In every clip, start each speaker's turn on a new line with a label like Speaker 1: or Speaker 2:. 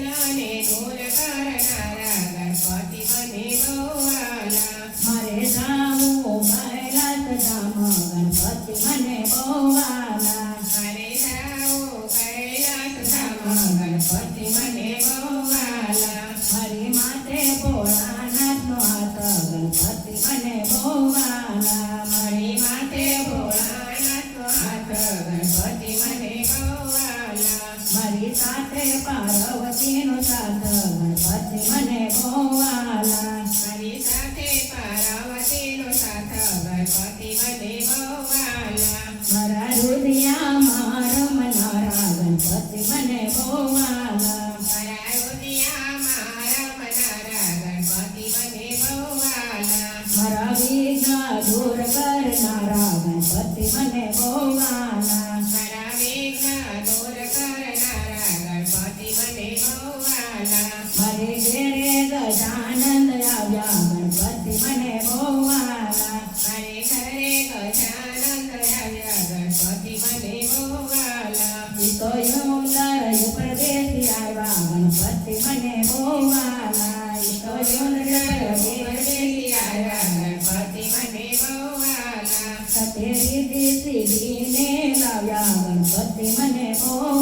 Speaker 1: ઈરાને દૂર કરનારા ગણપતિ મને બોવાલા
Speaker 2: મારે જાવું ભૈરત ધામ ગણપતિ મને
Speaker 1: બોવાલા
Speaker 2: મારે જાવું ભૈરત ધામ
Speaker 1: મારા વેગા દૂર કરનારા ગણપતિ મને ભોવાના
Speaker 2: મારા વેગા દૂર કરનારા ગણપતિ મને ભોવાના
Speaker 1: મારે
Speaker 2: ઘેરે ગજા तेरी दीदी ने
Speaker 1: लाया गणपति मने ओ।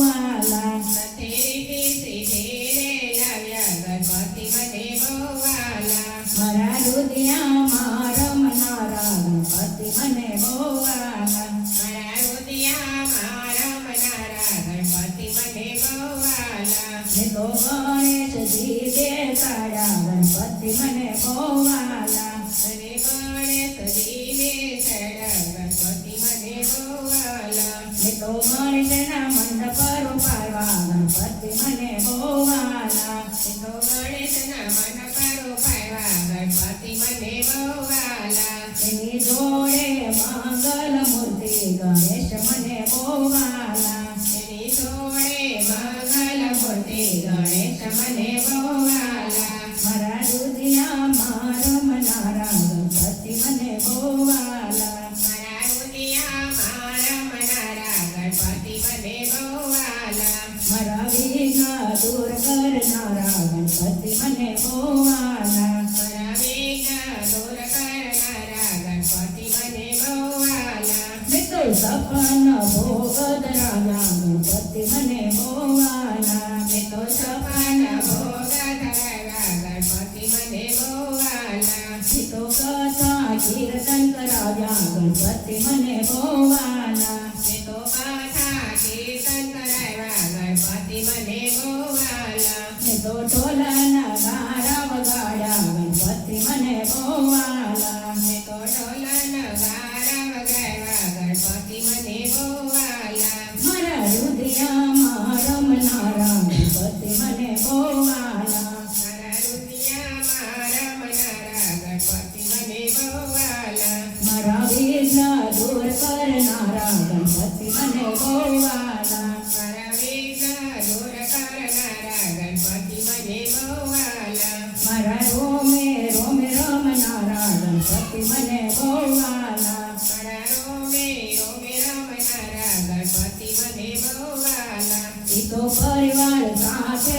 Speaker 1: ગણપતિ મને હોવા
Speaker 2: મારા
Speaker 1: રોમે રોમે, રમ નારાયણ પતિ મને બોલવાના.
Speaker 2: મારા રોમે રોમે, રમ નારાયણ પતિ મને બોલવાના.
Speaker 1: એ તો પરિવાર સાથે